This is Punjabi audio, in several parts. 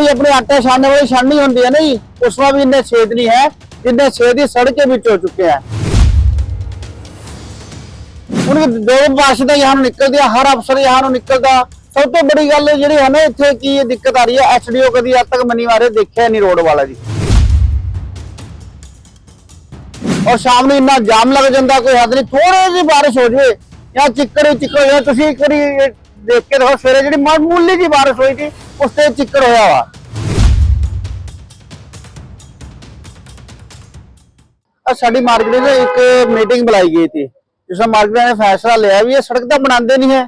ਜਿਹੜੀ ਆਪਣੇ ਆਟਾ ਛਾਣਨ ਵਾਲੀ ਛਾਣਨੀ ਹੁੰਦੀ ਹੈ ਨਾ ਜੀ, ਉਸ ਵਿੱਚ ਵੀ ਇੰਨੇ ਛੇਦ ਨਹੀਂ ਹੈ, ਜਿੰਨੇ ਛੇਦ ਹੀ ਸੜ ਕੇ ਵਿੱਚ ਹੋ ਚੁੱਕੇ ਹੈ। ਹੁਣ ਦੋ ਬਾਸ਼ ਦਾ ਯਹਾਂ ਨਿਕਲਦੀ ਹਰ ਅਫਸਰ ਯਹਾਂ ਨੂੰ ਨਿਕਲਦਾ। ਸਭ ਤੋਂ ਬੜੀ ਗੱਲ ਜਿਹੜੀ ਹੈ ਨਾ ਇੱਥੇ ਕੀ ਇਹ ਦਿੱਕਤ ਆ ਰਹੀ ਹੈ ਐਸਡੀਓ ਕਦੀ ਅੱਜ ਤੱਕ ਮੰਨੀ ਮਾਰੇ, ਦੇਖਿਆ ਨਹੀਂ ਰੋਡ ਵਾਲਾ ਜੀ। ਔਰ ਸ਼ਾਮ ਨੂੰ ਇੰਨਾ ਜਾਮ ਲੱਗ ਜਾਂਦਾ, ਕੋਈ ਹੱਦ ਨਹੀਂ ਥੋੜੀ ਜਿਹੀ ਬਾਰਿਸ਼ ਹੋ ਜਾਵੇ, ਜਾਂ ਚਿੱਕੜ ਚਿੱਕੜ ਹੋਇਆ ਤੁਸੀਂ ਇੱਕ ਵਾਰੀ ਦੇਖ ਕੇ ਦੇਖੋ, ਸਵੇਰੇ ਜਿਹੜੀ ਮਾਮੂਲੀ ਜੀ ਬਾਰਿਸ਼ ਹੋਈ ਸੀ, ਉਸ ਤੇ ਚਿੱਕੜ ਹੋਇਆ ਵਾ। ਆ ਸਾਡੀ ਮਾਰਕੀਟ ਨੇ ਇੱਕ ਮੀਟਿੰਗ ਬੁਲਾਈ ਗਈ ਸੀ, ਜਿਸ ਮਾਰਕੀਟ ਨੇ ਫੈਸਲਾ ਲਿਆ ਵੀ ਇਹ ਸੜਕ ਤਾਂ ਬਣਾਉਂਦੇ ਨਹੀਂ ਹੈ।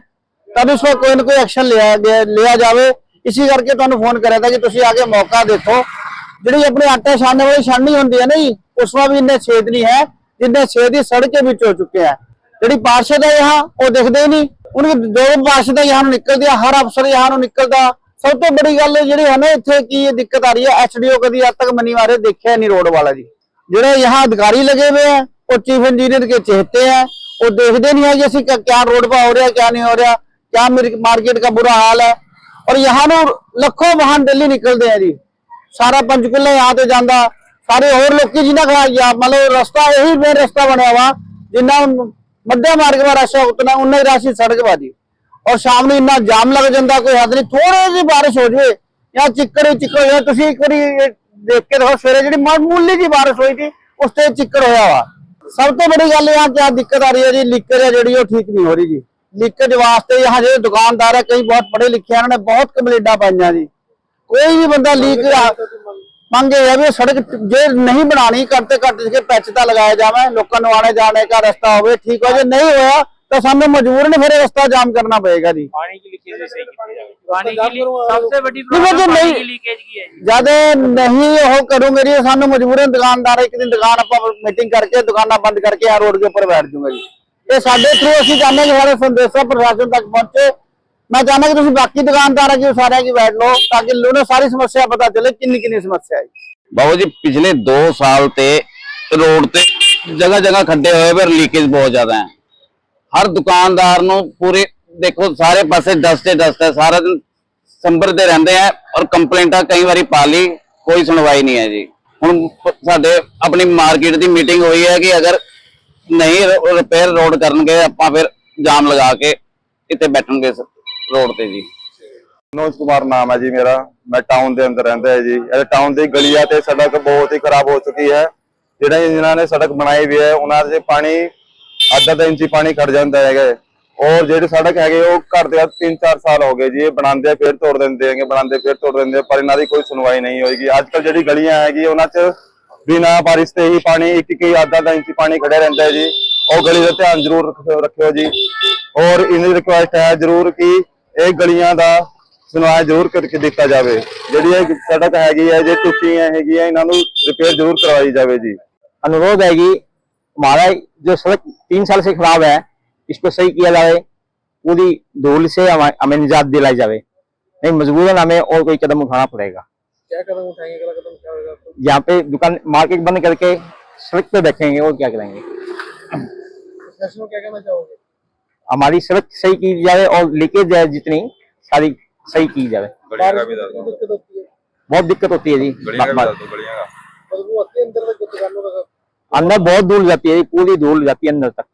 ਤਦ ਉਸ ਵਿੱਚ ਕੋਈ ਨਾ ਕੋਈ ਐਕਸ਼ਨ ਲਿਆ ਗਿਆ ਲਿਆ ਜਾਵੇ। ਇਸੇ ਕਰਕੇ ਤੁਹਾਨੂੰ ਫੋਨ ਕਰਿਆ ਤਾਂ ਕਿ ਤੁਸੀਂ ਆ ਕੇ ਮੌਕਾ ਦੇਖੋ। ਜਿਹੜੀ ਆਪਣੇ ਆਟਾ ਛਾਣਨ ਵਾਲੀ ਛਾਣਨੀ ਹੁੰਦੀ ਹੈ ਨਹੀਂ ਉਸ ਵਿੱਚ ਵੀ ਇੰਨੇ ਛੇਦ ਨਹੀਂ ਹੈ, ਜਿੰਨੇ ਛੇਦ ਹੀ ਸੜਕ ਦੇ ਵਿੱਚ ਹੋ ਚੁੱਕੇ ਆ। ਜਿਹੜੀ ਪਾਰਸ਼ਦ ਹੈ ਯਹਾਂ ਉਹ ਦਿਖਦੇ ਨਹੀਂ। ਉਹਨਾਂ ਦੋ ਪਾਰਸ਼ਦ ਹੈ यहाँ ਨੂੰ ਨਿਕਲਦੇ ਆ ਹਰ ਅਫਸਰ यहाँ ਨੂੰ ਨਿਕਲਦਾ ਸਭ ਤੋਂ ਬੜੀ ਗੱਲ ਜਿਹੜੀ ਹੈ ਨਾ ਇੱਥੇ ਕੀ ਇਹ ਦਿੱਕਤ ਆ ਰਹੀ ਹੈ ਐਸਡੀਓ ਕਦੀ ਅੱਜ ਤੱਕ ਮਨੀ ਵਾਰੇ ਦੇਖਿਆ ਨਹੀਂ ਰੋਡ ਵਾਲਾ ਜੀ ਜਿਹੜੇ यहाँ अधिकारी लगे हुए हैं वो चीफ इंजीनियर के चेहते हैं वो देखते नहीं है जैसे क्या क्या रोड पर हो रहा है क्या नहीं हो रहा क्या मार्केट का बुरा हाल है और यहाँ ਨੂੰ ਲੱਖੋਂ ਵਾਹਨ ਦਿੱਲੀ ਨਿਕਲਦੇ ਆ ਜੀ ਸਾਰਾ ਪੰਚਕੂਲਾ यहाँ ਤੇ ਜਾਂਦਾ ਸਾਰੇ ਹੋਰ ਲੋਕੀ ਜਿਨ੍ਹਾਂ ਦਾ ਜਾਂ ਮਤਲਬ ਰਸਤਾ ਇਹੀ ਮੇਨ ਰਸਤਾ ਬਣਿਆ ਵਾ ਮਾਰਗ ਦਾ ਰਸਤਾ ਉਤਨਾ ਉਨਾ ਹੀ ਰਾਸ਼ੀ ਸੜਕ ਵਾ ਔਰ ਸ਼ਾਮ ਨੂੰ ਇੰਨਾ ਜਾਮ ਲੱਗ ਜਾਂਦਾ, ਕੋਈ ਹੱਦ ਨਹੀਂ ਥੋੜੀ ਜਿਹੀ ਬਾਰਿਸ਼ ਹੋ ਜਵੇ, ਜਾਂ ਚਿੱਕੜ ਚਿੱਕੜ ਹੋਇਆ ਤੁਸੀਂ ਇੱਕ ਵਾਰੀ ਦੇਖ ਕੇ ਦੇਖੋ ਸਵੇਰੇ ਜਿਹੜੀ ਮਾਮੂਲੀ ਜੀ ਬਾਰਿਸ਼ ਹੋਈ ਸੀ, ਉਸ ਤੇ ਚਿੱਕੜ ਹੋਇਆ ਵਾ। ਸਭ ਤੋਂ ਬੜੀ ਗੱਲ ਇਹ ਆ ਕਿ ਆ ਦਿੱਕਤ ਆ ਰਹੀ ਹੈ ਜੀ, ਲੀਕੇਜ ਹੈ ਜਿਹੜੀ, ਉਹ ਠੀਕ ਨਹੀਂ ਹੋ ਰਹੀ ਜੀ। ਲੀਕੇਜ ਵਾਸਤੇ यहाँ ਜਿਹੜੇ ਦੁਕਾਨਦਾਰ ਹੈ ਕਈ ਬਹੁਤ ਪੜ੍ਹੇ ਲਿਖੇ ਹਨ ਨੇ ਬਹੁਤ ਕੰਪਲੇਂਟਾਂ ਪਾਈਆਂ ਜੀ। ਕੋਈ ਵੀ ਬੰਦਾ ਲੀਕ ਮੰਗੇ ਹੈ ਵੀ ਇਹ ਸੜਕ ਜੇ ਨਹੀਂ ਬਣਾਣੀ ਘੱਟ ਤੋਂ ਘੱਟ ਜਿਹੇ ਪੈਚ ਤਾਂ ਲਗਾਇਆ ਜਾਵੇ ਲੋਕਾਂ ਨੂੰ ਆਣੇ ਜਾਣੇ ਦਾ ਰਸਤਾ ਹੋਵੇ ਠੀਕ ਹੋ ਜੇ ਨਹੀਂ ਹੋਇਆ ਤਾਂ ਸਾਨੂੰ ਮਜਬੂਰਨ ਫਿਰ ਇਹ ਰਸਤਾ ਜਾਮ करना पड़ेगा जी पानी की लीकेज भी सही की जाए पानी की ली- सबसे बड़ी नहीं, वो जो प्रॉब्लम पानी नहीं- की लीकेज की है जी ਜਦ ਨਹੀਂ ਉਹ ਕਰੂੰਗੇ ਜੀ ਸਾਨੂੰ ਮਜਬੂਰਨ ਦੁਕਾਨਦਾਰ ਇੱਕ ਦਿਨ ਦੁਕਾਨ ਆਪਾਂ ਮੀਟਿੰਗ ਕਰਕੇ ਦੁਕਾਨਾਂ ਬੰਦ ਕਰਕੇ ਆ ਰੋਡ ਦੇ ਉੱਪਰ ਬੈਠ ਜੂਗਾ ਜੀ ਇਹ ਸਾਡੇ ਥਰੂ ਅਸੀਂ ਚਾਹੁੰਦੇ ਕਿ ਸਾਡੇ ਸੰਦੇਸ਼ਾ ਪ੍ਰਸ਼ਾਸਨ ਤੱਕ ਪਹੁੰਚੇ ਮੈਂ ਚਾਹੁੰਦਾ ਕਿ ਤੁਸੀਂ ਬਾਕੀ ਦੁਕਾਨਦਾਰਾਂ ਕੀ ਸਾਰਿਆਂ ਕੀ ਬੈਠ ਲਓ, ਤਾਂ ਕਿ ਲੋਕਾਂ ਸਾਰੀ ਸਮੱਸਿਆ ਪਤਾ ਚੱਲੇ ਕਿੰਨੀ ਕਿੰਨੀ ਸਮੱਸਿਆ ਹੈ ਬਾਬੂ ਜੀ, ਪਿਛਲੇ 2 ਸਾਲ ਤੇ ਰੋਡ ਤੇ ਜਗ੍ਹਾ ਜਗ੍ਹਾ ਖੱਡੇ ਹੋਏ ਪਰ ਲੀਕੇਜ ਬਹੁਤ ਜ਼ਿਆਦਾ ਹੈ। ਹਰ ਦੁਕਾਨਦਾਰ ਨੂੰ ਪੂਰੇ, ਦੇਖੋ, ਸਾਰੇ ਪਾਸੇ ਡਸਟ ਹੀ ਡਸਟ ਹੈ, ਸਾਰਾ ਦਿਨ ਸੰਭਰਦੇ ਰਹਿੰਦੇ ਆ ਔਰ ਕੰਪਲੇਂਟਾਂ ਕਈ ਵਾਰੀ ਪਾ ਲਈ, ਕੋਈ ਸੁਣਵਾਈ ਨਹੀਂ ਹੈ ਜੀ। ਹੁਣ ਸਾਡੇ ਆਪਣੀ ਮਾਰਕੀਟ ਦੀ ਮੀਟਿੰਗ ਹੋਈ ਹੈ ਕਿ ਅਗਰ ਨਹੀਂ ਰਿਪੇਅਰ ਰੋਡ ਕਰਨਗੇ, ਆਪਾਂ ਫਿਰ ਜਾਮ ਲਗਾ ਕੇ ਇੱਥੇ ਬੈਠਣਗੇ ਰੋਡ ਤੇ ਜੀ। ਮਨੋਜ ਕੁਮਾਰ ਨਾਮ ਹੈ ਜੀ ਮੇਰਾ। ਮੈਂ ਟਾਊਨ ਦੇ ਅੰਦਰ ਰਹਿੰਦਾ ਹੈ ਜੀ। ਇਹ ਟਾਊਨ ਦੀ ਗਲੀਆਂ ਤੇ ਸੜਕ ਬਹੁਤ ਹੀ ਖਰਾਬ ਹੋ ਚੁੱਕੀ ਹੈ। ਜਿਹੜੇ ਜਿਨ੍ਹਾਂ ਨੇ ਸੜਕ ਬਣਾਈ ਵੀ ਹੈ, ਉਹਨਾਂ ਦੇ ਪਾਣੀ ਅੱਧਾ ਅੱਧਾ ਇੰਚੀ ਪਾਣੀ ਖੜ ਜਾਂਦਾ ਹੈਗਾ ਔਰ ਜਿਹੜੀ ਸੜਕ ਹੈਗੀ, ਉਹ ਘੱਟ ਤੋਂ 3-4 ਸਾਲ ਹੋ ਗਏ ਜੀ। ਇਹ ਬਣਾਉਂਦੇ ਫਿਰ ਤੋੜ ਦਿੰਦੇ ਹੈਗੇ, ਬਣਾਉਂਦੇ, ਫਿਰ ਤੋੜ ਦਿੰਦੇ ਪਰ ਇਹਨਾਂ ਦੀ ਕੋਈ ਸੁਣਵਾਈ ਨਹੀਂ ਹੋਏਗੀ। ਅੱਜ ਕੱਲ ਜਿਹੜੀ ਗਲੀਆਂ ਹੈਗੀ ਉਹਨਾਂ 'ਚ ਬਿਨਾਂ ਬਾਰਿਸ਼ ਤੇ ਹੀ ਪਾਣੀ, ਇੱਕ ਇੱਕ ਹੀ ਅੱਧਾ ਅੱਧਾ ਇੰਚੀ ਪਾਣੀ ਖੜਿਆ ਰਹਿੰਦਾ ਹੈ ਜੀ। ਉਹ ਗਲੀ ਦਾ ਧਿਆਨ ਜ਼ਰੂਰ ਰੱਖਿਓ ਜੀ। ਔਰ ਇਹਨਾਂ ਦੀ ਰਿਕੁਐਸਟ ਹੈ ਜ਼ਰੂਰ ਕਿ ਇਹ ਗਲੀਆਂ ਦਾ ਸੁਣਵਾਈ ਜ਼ਰੂਰ ਕਰਕੇ ਦਿੱਤਾ ਜਾਵੇ ਜਿਹੜੀ ਇਹ ਸੜਕ ਹੈਗੀ ਹੈ ਜੇ ਟੁੱਟੀਆਂ ਹੈਗੀਆਂ ਇਹਨਾਂ ਨੂੰ ਰਿਪੇਅਰ ਜ਼ਰੂਰ ਕਰਵਾਈ ਜਾਵੇ ਜੀ अनुरोध है कि हमारा जो सड़क तीन साल से खराब है इसको सही किया जाए पूरी धूल से हमें हमें निजात दिलाई जाए नहीं मजबूरन हमें और कोई कदम उठाना पड़ेगा क्या कदम उठाएंगे अगला कदम क्या होगा यहाँ पे दुकान मार्केट बंद करके सड़क पे बैठेंगे और क्या करेंगे प्रशासन को क्या कहना चाहोगे हमारी सड़क सही की जाए और लीकेज है जितनी सारी सही की जाए बारिश में कितनी दिक्कत होती है बहुत दिक्कत होती है जी बदबू आती है अंदर तक दुकानों तक अंदर बहुत धूल जाती है पूरी धूल जाती है अंदर तक